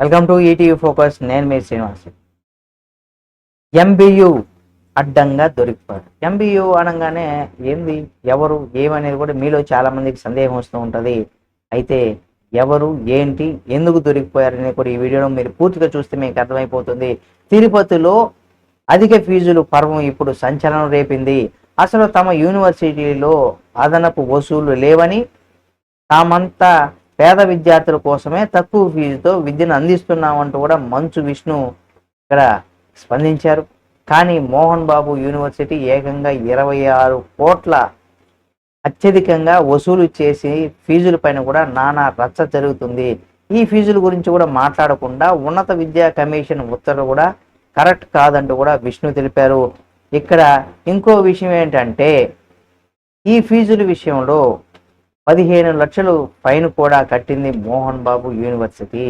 Welcome to ETV focus నేను మీ Srinivas. MBU అడ్డంగా దొరికిపోయారు. MBU అనగానే ఏంది ఎవరు ఏమనేది కూడా మీలో చాలా మందికి సందేహం వస్తూ ఉంటుంది. అయితే ఎవరు ఏంటి ఎందుకు దొరికిపోయారనే కూడా ఈ వీడియోలో మీరు పూర్తిగా చూస్తే మీకు అర్థమైపోతుంది. తిరుపతిలో అధిక ఫీజులు పర్వం ఇప్పుడు సంచలనం రేపింది. అసలు తమ యూనివర్సిటీలో అదనపు వసూలు లేవని తామంతా పేద విద్యార్థుల కోసమే తక్కువ ఫీజుతో విద్యను అందిస్తున్నామంటూ కూడా మంచు విష్ణు ఇక్కడ స్పందించారు. కానీ మోహన్ బాబు యూనివర్సిటీ ఏకంగా ఇరవై ఆరు కోట్ల అత్యధికంగా వసూలు చేసి ఫీజుల పైన కూడా నానా రచ్చ జరుగుతుంది. ఈ ఫీజుల గురించి కూడా మాట్లాడకుండా ఉన్నత విద్యా కమిషన్ ఉత్తర్వు కూడా కరెక్ట్ కాదంటూ కూడా విష్ణు తెలిపారు. ఇక్కడ ఇంకో విషయం ఏంటంటే ఈ ఫీజుల విషయంలో పదిహేను లక్షలు ఫైన్ కూడా కట్టింది మోహన్ బాబు యూనివర్సిటీ.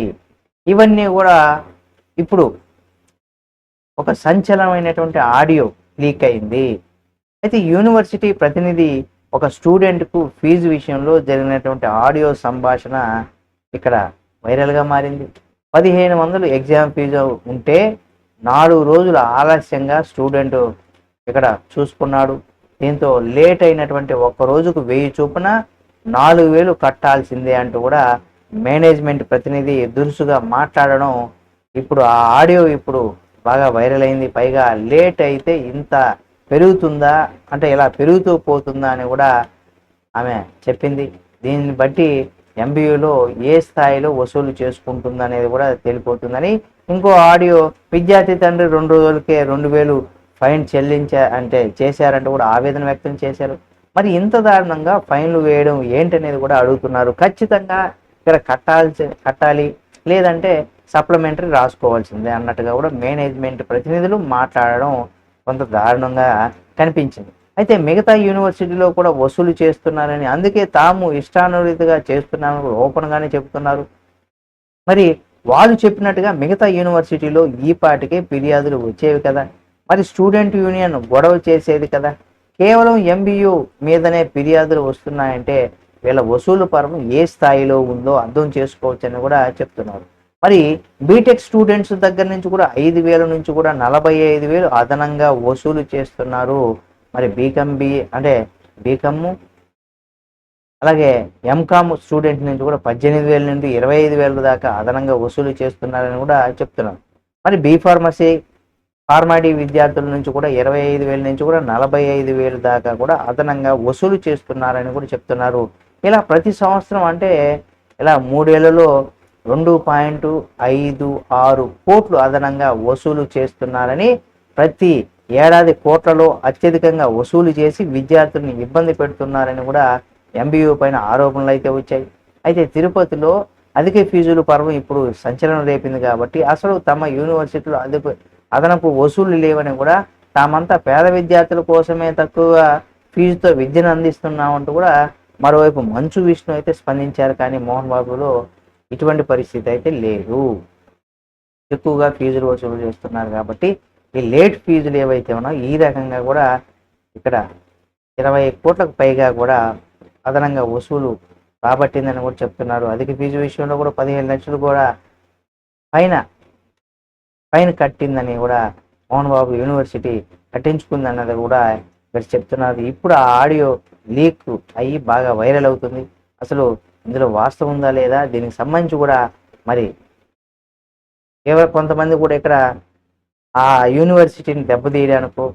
ఇవన్నీ కూడా ఇప్పుడు ఒక సంచలనమైనటువంటి ఆడియో లీక్ అయింది. అయితే యూనివర్సిటీ ప్రతినిధి ఒక స్టూడెంట్కు ఫీజు విషయంలో జరిగినటువంటి ఆడియో సంభాషణ ఇక్కడ వైరల్గా మారింది. పదిహేను వందలు ఎగ్జామ్ ఫీజు ఉంటే నాలుగు రోజులు ఆలస్యంగా స్టూడెంట్ ఇక్కడ చూసుకున్నాడు. దీంతో లేట్ అయినటువంటి ఒక్క రోజుకు వెయ్యి చొప్పున నాలుగు వేలు కట్టాల్సిందే అంటూ కూడా మేనేజ్మెంట్ ప్రతినిధి దురుసుగా మాట్లాడడం ఇప్పుడు ఆ ఆడియో ఇప్పుడు బాగా వైరల్ అయింది. పైగా లేట్ అయితే ఇంత పెరుగుతుందా అంటే ఇలా పెరుగుతూ పోతుందా అని కూడా ఆమె చెప్పింది. దీన్ని బట్టి ఎంబీయూలో ఏ స్థాయిలో వసూలు చేసుకుంటుంది అనేది కూడా తెలిపోతుందని ఇంకో ఆడియో విద్యార్థి తండ్రి రెండు రోజులకే రెండు వేలు ఫైన్ చెల్లించా అంటే చేశారంటూ కూడా ఆవేదన వ్యక్తం చేశారు. మరి ఇంత దారుణంగా ఫైన్లు వేయడం ఏంటనేది కూడా అడుగుతున్నారు. ఖచ్చితంగా ఇక్కడ కట్టాల్సి కట్టాలి లేదంటే సప్లిమెంటరీ రాసుకోవాల్సిందే అన్నట్టుగా కూడా మేనేజ్మెంట్ ప్రతినిధులు మాట్లాడడం కొంత దారుణంగా కనిపించింది. అయితే మిగతా యూనివర్సిటీలో కూడా వసూలు చేస్తున్నారని అందుకే తాము ఇష్టానురీతిగా చేస్తున్నామని ఓపెన్గానే చెబుతున్నారు. మరి వాళ్ళు చెప్పినట్టుగా మిగతా యూనివర్సిటీలో ఈ పాటికే ఫిర్యాదులు వచ్చేవి కదా? మరి స్టూడెంట్ యూనియన్ గొడవ చేసేది కదా? కేవలం ఎంబీయూ మీదనే ఫిర్యాదులు వస్తున్నాయంటే వీళ్ళ వసూలు పరం ఏ స్థాయిలో ఉందో అర్థం చేసుకోవచ్చని కూడా చెప్తున్నారు. మరి బీటెక్ స్టూడెంట్స్ దగ్గర నుంచి కూడా ఐదు వేల నుంచి కూడా నలభై ఐదు వేలు అదనంగా వసూలు చేస్తున్నారు. మరి బీకమ్ బి అంటే బీకమ్ అలాగే ఎంకామ్ స్టూడెంట్ నుంచి కూడా పద్దెనిమిది వేల నుండి ఇరవై ఐదు వేల దాకా అదనంగా వసూలు చేస్తున్నారని కూడా చెప్తున్నారు. మరి బీ ఫార్మసీ ఫార్మాడీ విద్యార్థుల నుంచి కూడా ఇరవై ఐదు వేల నుంచి కూడా నలభై ఐదు వేలు దాకా కూడా అదనంగా వసూలు చేస్తున్నారని కూడా చెప్తున్నారు. ఇలా ప్రతి సంవత్సరం అంటే ఇలా మూడేళ్ళలో రెండు పాయింట్ ఐదు ఆరు కోట్లు అదనంగా వసూలు చేస్తున్నారని ప్రతి ఏడాది కోట్లలో అత్యధికంగా వసూలు చేసి విద్యార్థుల్ని ఇబ్బంది పెడుతున్నారని కూడా ఎంబీయూ పైన ఆరోపణలు అయితే వచ్చాయి. అయితే తిరుపతిలో అధిక ఫీజులు పర్వం ఇప్పుడు సంచలనం రేపింది కాబట్టి అసలు తమ యూనివర్సిటీలో అధిక అదనపు వసూళ్ళు లేవని కూడా తామంతా పేద విద్యార్థుల కోసమే తక్కువ ఫీజుతో విద్యను అందిస్తున్నామంటూ కూడా మరోవైపు మంచు విష్ణు అయితే స్పందించారు. కానీ మోహన్ బాబులో ఇటువంటి పరిస్థితి అయితే లేదు. ఎక్కువగా ఫీజులు వసూలు చేస్తున్నారు కాబట్టి ఈ లేట్ ఫీజులు ఏవైతే ఉన్నాయో ఈ రకంగా కూడా ఇక్కడ ఇరవై కోట్లకు పైగా కూడా అదనంగా వసూలు రాబట్టిందని కూడా చెప్తున్నారు. అధిక ఫీజు విషయంలో కూడా పదిహేను లక్షలు కూడా పైన ఫైన్ కట్టిందని కూడా మోహన్ బాబు యూనివర్సిటీ కట్టించుకుందన్నది కూడా ఇక్కడ చెప్తున్నారు. ఇప్పుడు ఆ ఆడియో లీక్ అయ్యి బాగా వైరల్ అవుతుంది. అసలు ఇందులో వాస్తవం ఉందా లేదా? దీనికి సంబంధించి కూడా మరి కేవలం కొంతమంది కూడా ఇక్కడ ఆ యూనివర్సిటీని దెబ్బతీయడానికో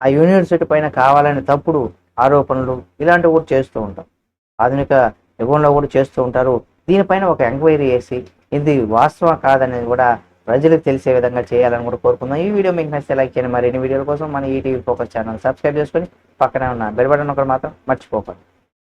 ఆ యూనివర్సిటీ పైన కావాలని తప్పుడు ఆరోపణలు ఇలాంటివి కూడా చేస్తూ ఉంటాం. ఆధునిక యుగంలో కూడా చేస్తూ ఉంటారు. దీనిపైన ఒక ఎంక్వైరీ చేసి ఇది వాస్తవం కాదనేది కూడా ప్రజలకు తెలిసే విధంగా చేయాలని కూడా కోరుకుందాం. ఈ వీడియో మీకు నచ్చితే లైక్ చేయండి. మరిన్ని వీడియోల కోసం మన ఈటీవీ ఫోకస్ ఛానల్ సబ్స్క్రైబ్ చేసుకొని పక్కనే ఉన్న బెల్ బటన్ ఒకటి మాత్రం మర్చిపోకండి.